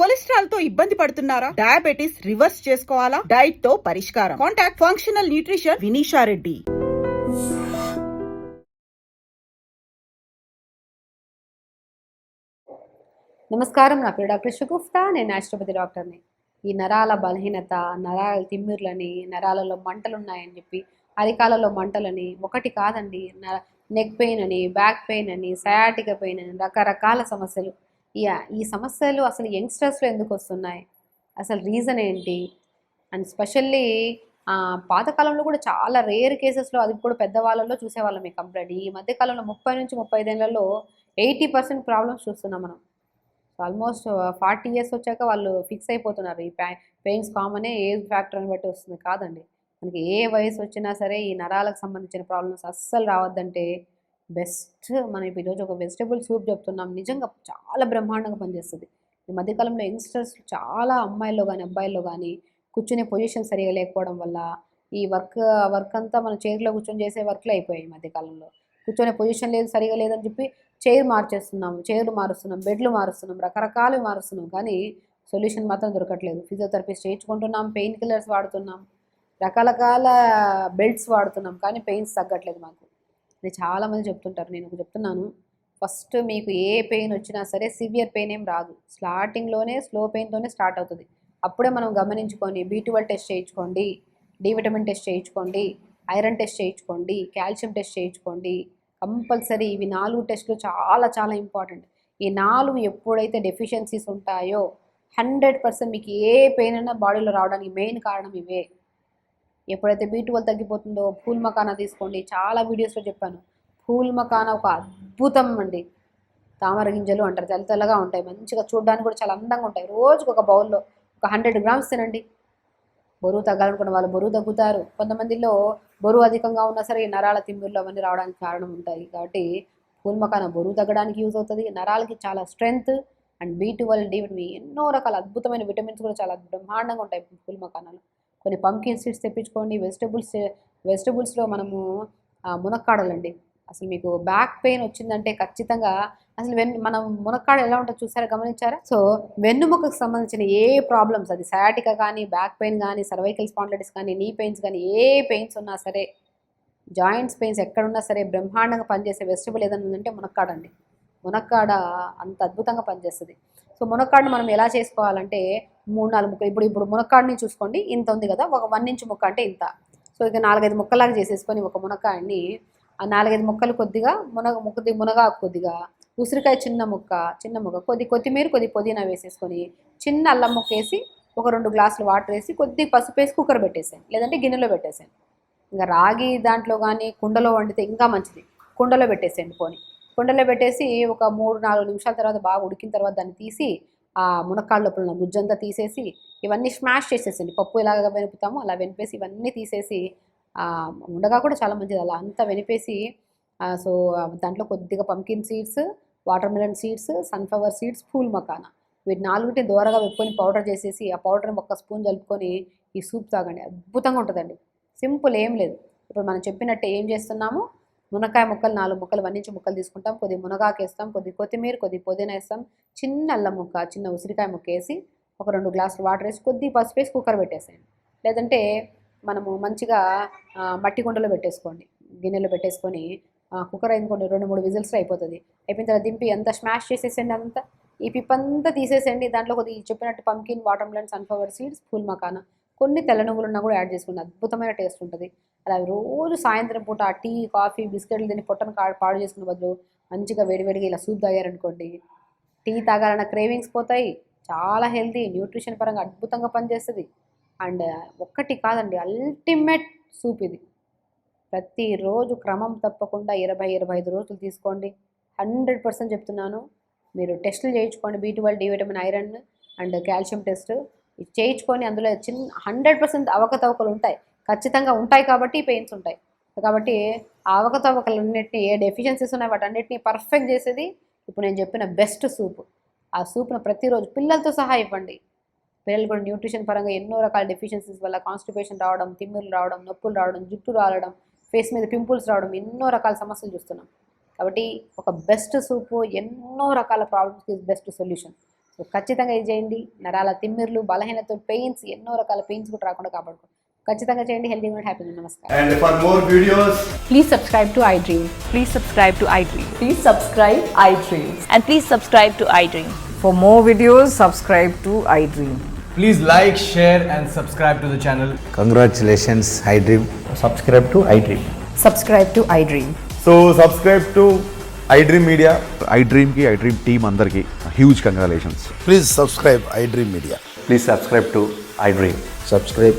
కొలెస్ట్రాల్తో ఇబ్బంది పడుతున్నారా? Diabetes reverse చేసుకోవాలా? డైట్తో పరిష్కారం. Contact functional nutrition Vinisha Reddy. నమస్కారం. నా పేరు డాక్టర్ షుగుఫ్తా నేను నాచురోపతి డాక్టర్ని. ఈ నరాల బలహీనత నరాల తిమ్మిర్లని నరాలలో మంటలు ఉన్నాయని చెప్పి అరికాలలో మంటలని ఒకటి కాదండి నెక్ పెయిన్ అని బ్యాక్ పెయిన్ అని సయాటిక పెయిన్ అని రకరకాల సమస్యలు. యా ఈ సమస్యలు అసలు యంగ్స్టర్స్లో ఎందుకు వస్తున్నాయి? అసలు రీజన్ ఏంటి? అండ్ స్పెషల్లీ పాతకాలంలో కూడా చాలా రేర్ కేసెస్లో అది కూడా పెద్దవాళ్ళలో చూసేవాళ్ళం ఈ కంప్లైంట్. ఈ మధ్యకాలంలో ముప్పై నుంచి ముప్పై ఐదేళ్ళలో ఎయిటీ పర్సెంట్ ప్రాబ్లమ్స్ చూస్తున్నాం మనం. ఆల్మోస్ట్ ఫార్టీ ఇయర్స్ వచ్చాక వాళ్ళు ఫిక్స్ అయిపోతున్నారు. ఈ పెయిన్స్ కామనే ఏజ్ ఫ్యాక్టర్ని బట్టి వస్తుంది. కాదండి. మనకి ఏ వయసు వచ్చినా సరే ఈ నరాలకు సంబంధించిన ప్రాబ్లమ్స్ అస్సలు రావద్దంటే బెస్ట్. మనం ఇప్పుడు ఈరోజు ఒక వెజిటేబుల్ సూప్ చెప్తున్నాం. నిజంగా చాలా బ్రహ్మాండంగా పనిచేస్తుంది. ఈ మధ్యకాలంలో యంగ్స్టర్స్ చాలా అమ్మాయిల్లో కానీ అబ్బాయిల్లో కానీ కూర్చునే పొజిషన్ సరిగా లేకపోవడం వల్ల ఈ వర్క్ వర్క్ అంతా మన చైర్లో కూర్చొని చేసే వర్క్లు అయిపోయాయి ఈ మధ్యకాలంలో కూర్చొనే పొజిషన్ లేదు సరిగా లేదని చెప్పి చైర్ మార్చేస్తున్నాం చైర్లు మారుస్తున్నాం బెడ్లు మారుస్తున్నాం రకరకాలు మారుస్తున్నాం. కానీ సొల్యూషన్ మాత్రం దొరకట్లేదు. ఫిజియోథెరపిస్ట్ చేయించుకుంటున్నాం పెయిన్ కిల్లర్స్ వాడుతున్నాం రకరకాల బెల్ట్స్ వాడుతున్నాం. కానీ పెయిన్స్ తగ్గట్లేదు మాకు. అని చాలామంది చెప్తుంటారు. నేను చెప్తున్నాను. ఫస్ట్ మీకు ఏ పెయిన్ వచ్చినా సరే సివియర్ పెయిన్ ఏం రాదు. స్టార్టింగ్లోనే స్లో పెయిన్తోనే స్టార్ట్ అవుతుంది. అప్పుడే మనం గమనించుకొని బీ టెస్ట్ చేయించుకోండి. డి విటమిన్ టెస్ట్ చేయించుకోండి. ఐరన్ టెస్ట్ చేయించుకోండి. కాల్షియం టెస్ట్ చేయించుకోండి. కంపల్సరీ ఇవి నాలుగు టెస్టులు చాలా చాలా ఇంపార్టెంట్. ఈ నాలుగు ఎప్పుడైతే డెఫిషియన్సీస్ ఉంటాయో హండ్రెడ్ పర్సెంట్ మీకు ఏ పెయిన్ అయినా బాడీలో రావడానికి మెయిన్ కారణం ఇవే. ఎప్పుడైతే బీ ట్వెల్వ్ తగ్గిపోతుందో పూల్ మకానా తీసుకోండి. చాలా వీడియోస్లో చెప్పాను. పూల్ మకానా ఒక అద్భుతం అండి. తామర గింజలు అంటారు. తెల్ల తెల్లగా ఉంటాయి. మంచిగా చూడడానికి కూడా చాలా అందంగా ఉంటాయి. రోజుకు ఒక బౌల్లో ఒక హండ్రెడ్ గ్రామ్స్ తినండి. బరువు తగ్గాలనుకున్న వాళ్ళు బరువు తగ్గుతారు. కొంతమందిలో బరువు అధికంగా ఉన్నా సరే ఈ నరాల తిమ్మిర్లు అవన్నీ రావడానికి కారణం ఉంటాయి. కాబట్టి పూల్మకాన బరువు తగ్గడానికి యూజ్ అవుతుంది. నరాలకి చాలా strength and B twelve D ఎన్నో రకాల అద్భుతమైన విటమిన్స్ కూడా చాలా బ్రహ్మాండంగా ఉంటాయి పూల్మకానాలు కొన్ని పంకిన్ సీడ్స్ తెప్పించుకోండి. వెజిటబుల్స్ వెజిటబుల్స్లో మనము మునక్కాడలండి. అసలు మీకు బ్యాక్ పెయిన్ వచ్చిందంటే ఖచ్చితంగా అసలు వెన్ మనం మునక్కాడ ఎలా ఉంటుందో చూసారా? గమనించారా? సో వెన్నుముకకు సంబంధించిన ఏ ప్రాబ్లమ్స్ అది సయాటికా కానీ బ్యాక్ పెయిన్ కానీ సర్వైకల్ స్పాండ్లైటిస్ కానీ నీ పెయిన్స్ కానీ ఏ పెయిన్స్ ఉన్నా సరే జాయింట్స్ పెయిన్స్ ఎక్కడున్నా సరే బ్రహ్మాండంగా పనిచేసే వెజిటబుల్ ఏదైనా ఉందంటే మునక్కాడ అండి మునక్కాడ అంత అద్భుతంగా పనిచేస్తుంది. సో మునక్కాడను మనం ఎలా చేసుకోవాలంటే మూడు నాలుగు ముక్కలు. ఇప్పుడు ఇప్పుడు మునక్కాడిని చూసుకోండి. ఇంత ఉంది కదా. ఒక వన్ ఇంచ్ ముక్క అంటే ఇంత. సో ఇక నాలుగైదు ముక్కలాగా చేసేసుకొని ఒక మునక్కాయని ఆ నాలుగైదు ముక్కలు కొద్దిగా మునగ ముక్కది మునగాకు కొద్దిగా ఉసిరికాయ చిన్న ముక్క చిన్న ముక్క కొద్ది కొత్తిమీర కొద్ది పుదీనా వేసేసుకొని చిన్న అల్లం ముక్క వేసి ఒక రెండు గ్లాసులు వాటర్ వేసి కొద్ది పసుపు వేసి కుక్కర్ పెట్టేసాను లేదంటే గిన్నెలో పెట్టేసాను ఇంకా రాగి దాంట్లో కానీ కుండలో వండితే ఇంకా మంచిది. కుండలో పెట్టేసేయండి పోని. కుండలో పెట్టేసి ఒక మూడు నాలుగు నిమిషాల తర్వాత బాగా ఉడికిన తర్వాత దాన్ని తీసి ఆ మునక్కాళ్ళ లోపల ఉన్న గుజ్జంతా తీసేసి ఇవన్నీ స్మాష్ చేసేసండి పప్పు ఎలాగ వెనుపుతామో అలా వెనిపేసి ఇవన్నీ తీసేసి ఉండగా కూడా చాలా మంచిది. అలా అంతా వెనిపేసి సో దాంట్లో కొద్దిగా pumpkin seeds watermelon seeds sunflower seeds phool makhana. వీటి నాలుగుంటే దూరగా వెప్పుకొని పౌడర్ చేసేసి ఆ పౌడర్ని ఒక్క స్పూన్ జలుపుకొని ఈ సూప్ తాగండి. అద్భుతంగా ఉంటుందండి. సింపుల్ ఏం లేదు. ఇప్పుడు మనం చెప్పినట్టు ఏం చేస్తున్నాము మునక్కాయ ముక్కలు నాలుగు ముక్కలు వన్నించి ముక్కలు తీసుకుంటాం. కొద్ది మునగాకు వేస్తాం కొద్ది కొత్తిమీర కొద్ది పుదీనా వేస్తాం. చిన్న అల్లం ముక్క చిన్న ఉసిరికాయ ముక్క వేసి ఒక రెండు గ్లాసులు వాటర్ వేసి కొద్ది పసుపు వేసి కుక్కర్ పెట్టేసేయండి. లేదంటే మనము మంచిగా మట్టి కుండలో పెట్టేసుకోండి. గిన్నెలో పెట్టేసుకొని కుక్కర్ అయిందుకోండి రెండు మూడు విజిల్స్ అయిపోతుంది. అయిపోయిన తర్వాత దింపి అంతా స్మాష్ చేసేసండి అంతా? ఈ పిప్పంతా తీసేసేయండి. దాంట్లో కొద్ది చెప్పినట్టు pumpkin watermelon sunflower seeds phool makhana. కొన్ని తెల్ల నువ్వులు ఉన్నా కూడా యాడ్ చేసుకోండి అద్భుతమైన టేస్ట్ ఉంటుంది. అలా రోజు సాయంత్రం పూట ఆ టీ కాఫీ బిస్కెట్లు తిని పొట్టను కా పాడు చేసుకునే బదులు మంచిగా వేడివేడిగా ఇలా సూప్ తాగారనుకోండి టీ తాగాలన్న క్రేవింగ్స్ పోతాయి. చాలా హెల్తీ న్యూట్రిషన్ పరంగా అద్భుతంగా పనిచేస్తుంది. అండ్ ఒక్కటి కాదండి అల్టిమేట్ సూప్ ఇది. ప్రతిరోజు క్రమం తప్పకుండా ఇరవై ఇరవై ఐదు రోజులు తీసుకోండి. హండ్రెడ్ పర్సెంట్ చెప్తున్నాను. మీరు టెస్టులు చేయించుకోండి. B twelve D vitamin iron and calcium test. ఇది చేయించుకొని అందులో చిన్న హండ్రెడ్ పర్సెంట్ అవకతవకలు ఉంటాయి. ఖచ్చితంగా ఉంటాయి కాబట్టి పెయిన్స్ ఉంటాయి. కాబట్టి ఆ అవకతవకలన్నింటినీ ఏ డెఫిషియన్సీస్ ఉన్నాయి వాటన్నిటిని పర్ఫెక్ట్ చేసేది ఇప్పుడు నేను చెప్పిన బెస్ట్ సూప్ ఆ సూప్ను ప్రతిరోజు పిల్లలతో సహా ఇవ్వండి. పిల్లలు కూడా న్యూట్రిషన్ పరంగా ఎన్నో రకాల డెఫిషియన్సీస్ వల్ల కాన్స్టిపేషన్ రావడం తిమ్మిర్లు రావడం నొప్పులు రావడం జుట్టు రాలడం ఫేస్ మీద పింపుల్స్ రావడం ఎన్నో రకాల సమస్యలు చూస్తున్నాం. కాబట్టి ఒక బెస్ట్ సూపు ఎన్నో రకాల ప్రాబ్లమ్స్కి బెస్ట్ సొల్యూషన్ సో ఖచ్చితంగా ఇది చేయండి. నరాల తిమ్మిర్లు బలహీనతలు పెయిన్స్ ఎన్నో రకాల పెయిన్స్ కూడా రాకుండా కాపాడుకో ఖచ్చితంగా చేయండి. హెల్దీ ఉండండి హ్యాపీ నమస్కారం. And for more videos please subscribe to iDream please subscribe to iDream please subscribe iDream and please subscribe to iDream for more videos subscribe to iDream please like share and subscribe to the channel congratulations iDream subscribe to iDream subscribe to iDream so subscribe to iDream media I డ్రీమ్కి iDream team అందరికి huge congratulations please subscribe iDream media please subscribe to iDream subscribe